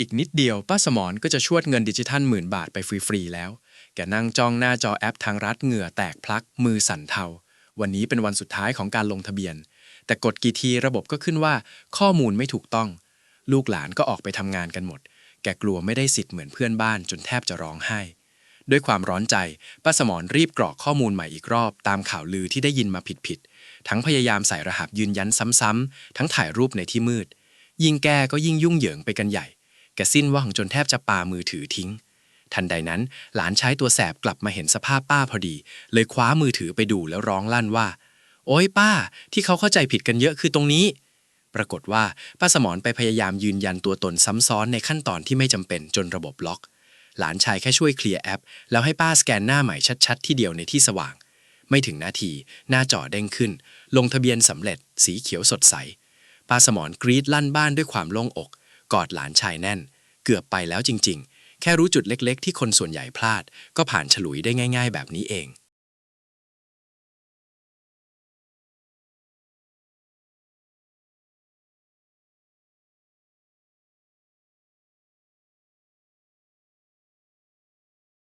อีกนิดเดียวป้าสมรก็จะชวดเงินดิจิทัลหมื่นบาทไปฟรีๆแล้ว แกนั่งจ้องหน้าจอแอปทางรัฐเหงื่อแตกพลักมือสั่นเทา วันนี้เป็นวันสุดท้ายของการลงทะเบียน แต่กดกี่ทีระบบก็ขึ้นว่า ข้อมูลไม่ถูกต้อง ลูกหลานก็ออกไปทำงานกันหมด แกกลัวไม่ได้สิทธิ์เหมือนเพื่อนบ้านจนแทบจะร้องไห้ ด้วยความร้อนใจป้าสมรรีบกรอกข้อมูลใหม่อีกรอบ ตามข่าวลือที่ได้ยินมาผิดๆทั้งพยายามใส่รหัสยืนยันซ้ำๆทั้งถ่ายรูปในที่มืด ยิ่งแก้ก็ยิ่งยุ่งเหยิงไปกันใหญ่ แกสิ้นว่างจนแทบจะปามือถือทิ้ง ทันใดนั้น หลานใช้ตัวแสบกลับมาเห็นสภาพป้าพอดี เลยคว้ามือถือไปดูแล้วร้องลั่นว่า โอ๊ยป้า ที่เขาเข้าใจผิดกันเยอะคือตรงนี้ ปรากฏว่าป้าสมรไปพยายามยืนยันตัวตนซ้ำซ้อนในขั้นตอนที่ไม่จำเป็นจนระบบล็อก หลานชายแค่ช่วยเคลียร์แอป แล้วให้ป้าสแกนหน้าใหม่ชัด ๆ ที่เดียวในที่สว่าง ไม่ถึงนาที หน้าจอเด้งขึ้น ลงทะเบียนสำเร็จ สีเขียวสดใสป้าสมรกรีดลั่นบ้านด้วยความโล่งอก กอดหลานชายแน่น เกือบไปแล้วจริง ๆ แค่รู้จุดเล็ก ๆ ที่คนส่วนใหญ่พลาด ก็ผ่านฉลุยได้ง่าย ๆ แบบนี้เอง